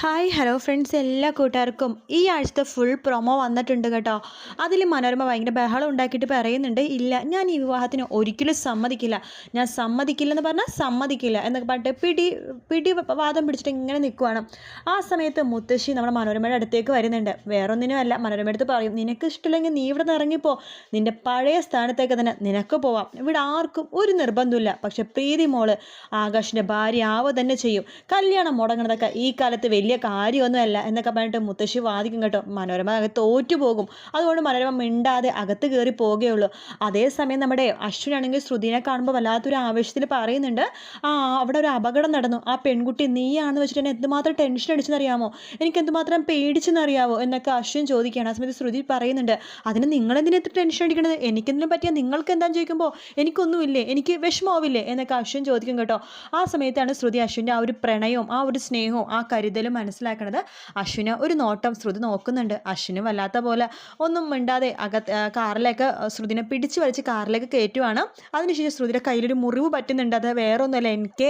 Hi hello friends എല്ലാ കൂട്ടുകാർക്കും ഈ ആഴ്ചത്തെ ഫുൾ പ്രൊമോ വന്നിട്ടുണ്ട് കേട്ടോ. അതിൽ മനോരമ ഭയങ്കര ബഹളം ഉണ്ടാക്കിയിട്ട് പറയുന്നുണ്ട് ഇല്ല ഞാൻ ഈ വിവാഹത്തിന് ഒരിക്കലും സമ്മതിക്കില്ല. ഞാൻ സമ്മതിക്കില്ല എന്ന് പറഞ്ഞാൽ സമ്മതിക്കില്ല എന്നൊക്കെ പറഞ്ഞിട്ട് പിടി പിടി വാദം പിടിച്ചിട്ട് ഇങ്ങനെ നിൽക്കുവാണ് ആ സമയത്ത് മുത്തശ്ശി നമ്മുടെ മനോരമയുടെ അടുത്തേക്ക് വരുന്നുണ്ട്. വേറൊന്നിനും അല്ല മനോരമ അടുത്ത് പറയും നിനക്ക് ഇഷ്ടമില്ലെങ്കിൽ നീ ഇവിടെ നിന്ന് ഇറങ്ങിപ്പോ. നിന്റെ പഴയ സ്ഥാനത്തേക്ക് തന്നെ നിനക്ക് പോവാം. ഇവിടെ ആർക്കും ഒരു നിർബന്ധമില്ല പക്ഷെ പ്രീതി മോൾ ആകാശിന്റെ ഭാര്യ ആവുക തന്നെ ചെയ്യും. കല്യാണം മുടങ്ങണതൊക്കെ ഈ കാലത്ത് വലിയ വലിയ കാര്യമൊന്നുമല്ല എന്നൊക്കെ പറഞ്ഞിട്ട് മുത്തശ്ശി വാദിക്കും കേട്ടോ. മനോരമ അകത്ത് തോറ്റുപോകും. അതുകൊണ്ട് മനോരമ മിണ്ടാതെ അകത്ത് കയറി പോവുകയുള്ളൂ. അതേസമയം നമ്മുടെ അശ്വിനാണെങ്കിൽ ശ്രുതിനെ കാണുമ്പോൾ വല്ലാത്തൊരു ആവേശത്തിൽ പറയുന്നുണ്ട് ആ അവിടെ ഒരു അപകടം നടന്നു. ആ പെൺകുട്ടി നീയാണെന്ന് വെച്ചിട്ട് എന്നെ എന്തുമാത്രം ടെൻഷൻ അടിച്ചെന്നറിയാമോ? എനിക്ക് എന്തുമാത്രം പേടിച്ചെന്നറിയാമോ എന്നൊക്കെ അശ്വിൻ ചോദിക്കുകയാണ്. ആ സമയത്ത് ശ്രുതി പറയുന്നുണ്ട് അതിന് നിങ്ങൾ എത്ര ടെൻഷൻ അടിക്കണത്? എനിക്കെന്തിനും പറ്റിയ നിങ്ങൾക്ക് എന്താണെന്ന് ചോദിക്കുമ്പോൾ എനിക്കൊന്നുമില്ലേ? എനിക്ക് വിഷമാവില്ലേ എന്നൊക്കെ അശ്വിൻ ചോദിക്കും കേട്ടോ. ആ സമയത്താണ് ശ്രുതി അശ്വിന്റെ ആ ഒരു പ്രണയവും ആ ഒരു സ്നേഹവും ആ കരുതലും മനസ്സിലാക്കണത് അശ്വിന് ഒരു നോട്ടം ശ്രുതി നോക്കുന്നുണ്ട്. അശ്വിന് വല്ലാത്ത പോലെ ഒന്നും മിണ്ടാതെ അകത്ത് കാറിലേക്ക് ശ്രുതിനെ പിടിച്ചു വലിച്ച് കാറിലേക്ക് കയറ്റുവാണ്. അതിനുശേഷം ശ്രുതിയുടെ കയ്യിലൊരു മുറിവ് പറ്റുന്നുണ്ട്. അത് വേറെ ഒന്നുമല്ല എനിക്ക്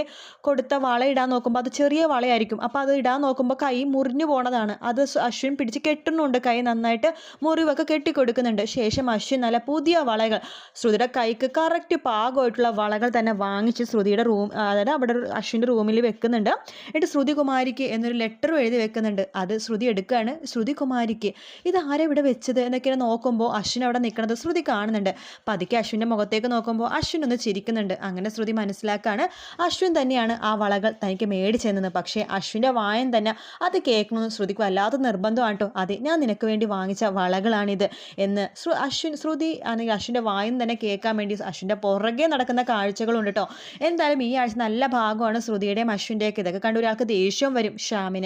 കൊടുത്ത വള ഇടാൻ നോക്കുമ്പോൾ അത് ചെറിയ വളയായിരിക്കും. അപ്പോൾ അത് ഇടാൻ നോക്കുമ്പോൾ കൈ മുറിഞ്ഞു പോണതാണ്. അത് അശ്വിൻ പിടിച്ച് കെട്ടുന്നുണ്ട്. കൈ നന്നായിട്ട് മുറിവൊക്കെ കെട്ടിക്കൊടുക്കുന്നുണ്ട്. ശേഷം അശ്വിൻ നല്ല പുതിയ വളകൾ. ശ്രുതിയുടെ കൈക്ക് കറക്റ്റ് പാകമായിട്ടുള്ള വളകൾ തന്നെ വാങ്ങിച്ച് ശ്രുതിയുടെ റൂം അതായത് അവിടെ അശ്വിന്റെ റൂമിൽ വെക്കുന്നുണ്ട്. എന്നിട്ട് ശ്രുതി കുമാരിക്ക് എന്നൊരു ലെറ്റർ ലെറ്ററും എഴുതി വെക്കുന്നുണ്ട്. അത് ശ്രുതി എടുക്കുകയാണ്. ശ്രുതി കുമാരിക്ക് ഇത് ഇവിടെ വെച്ചത്? എന്നൊക്കെ നോക്കുമ്പോൾ അശ്വിൻ അവിടെ നിൽക്കുന്നത് ശ്രുതി കാണുന്നുണ്ട്. പതുക്കെ അശ്വിന്റെ മുഖത്തേക്ക് നോക്കുമ്പോൾ അശ്വിൻ ഒന്ന് ചിരിക്കുന്നുണ്ട്. അങ്ങനെ ശ്രുതി മനസ്സിലാക്കാണ് അശ്വിൻ തന്നെയാണ് ആ വളകൾ തനിക്ക് മേടിച്ചെന്നത് പക്ഷേ അശ്വിന്റെ വായം തന്നെ അത് കേൾക്കണമെന്ന് ശ്രുതിക്ക് വല്ലാത്ത നിർബന്ധമാണ് അതെ ഞാൻ നിനക്ക് വേണ്ടി വാങ്ങിച്ച വളകളാണിത് എന്ന് അശ്വിൻ ശ്രുതി ആണെങ്കിൽ അശ്വിന്റെ വായൻ തന്നെ കേൾക്കാൻ വേണ്ടി അശ്വിന്റെ പുറകെ നടക്കുന്ന കാഴ്ചകളുണ്ട് കേട്ടോ. എന്തായാലും ഈ ആഴ്ച നല്ല ഭാഗമാണ് ശ്രുതിയുടെയും അശ്വിന്റെയൊക്കെ. ഇതൊക്കെ കണ്ട് ഒരാൾക്ക് ദേഷ്യം വരും. ഷ്യാമിന്